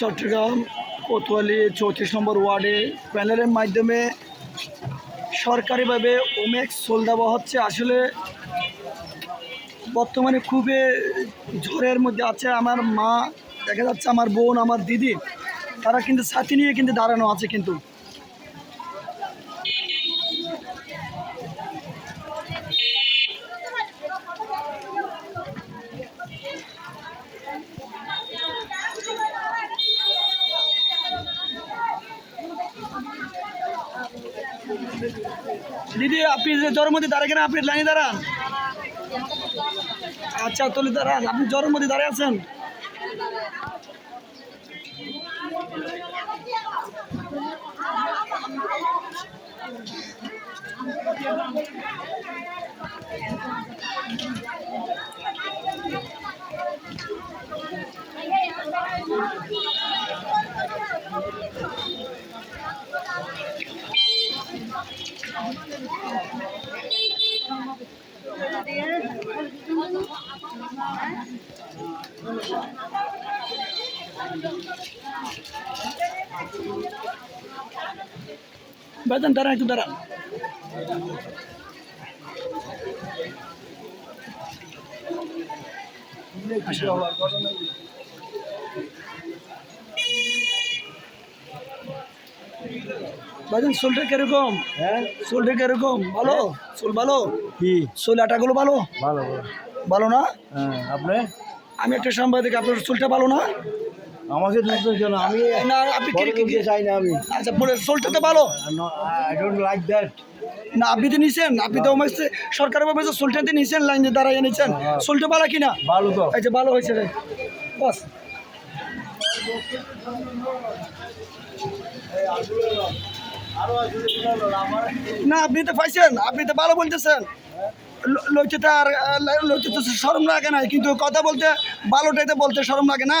চট্টগ্রাম, কোতোয়ালি, চৌত্রিশ নম্বর ওয়ার্ডে প্যানেলের মাধ্যমে সরকারিভাবে ওমেক্স সোল দেওয়া হচ্ছে। আসলে বর্তমানে খুবই ঝড়ের মধ্যে আছে। আমার মা, দেখা যাচ্ছে আমার বোন, আমার দিদি, তারা কিন্তু সাথে নিয়ে কিন্তু দাঁড়ানো আছে কিন্তু। দিদি, আপনি যে জ্বরের মধ্যে দাঁড়ায় কেন, আপনি লাইনে দাঁড়ান। আচ্ছা তুলে দাঁড়ান। আপনি জ্বরের মধ্যে দাঁড়িয়ে আছেন? বেতন দাঁড়ান একটু দাঁড়ান বাজান সোলটা কীরকম? হ্যাঁ? সোলটা কীরকম? ভালো? সোল ভালো? কি? সোল আটাগুলো ভালো? ভালো ভালো। না? হ্যাঁ আপনি? আমি একটা সাংবাদিক আপনার চুলটা ভালো না? আমাকে দুটো আমি না আপনি কি- চাই না আমি। আচ্ছা পরে চুলটা তো ভালো? আই ডোন্ট লাইক দ্যাট না আপনি তো নিছেন আপনি তো আমার সরকারের ভাবে চুলটাতে নিছেন লাইনে দাঁড়াইয়ে নিছেন হ্যাঁ। চুলটা ভালো কিনা? ভালো তো। এই যে ভালো হয়েছে রে। বাস। না আপনি তো পাইছেন আপনি তো ভালো বলতেছেন। ল- তো আর আহ, লইতে তো সরম লাগে না কিন্তু কথা বলতে ভালোটাইতে বলতে সরম লাগে না?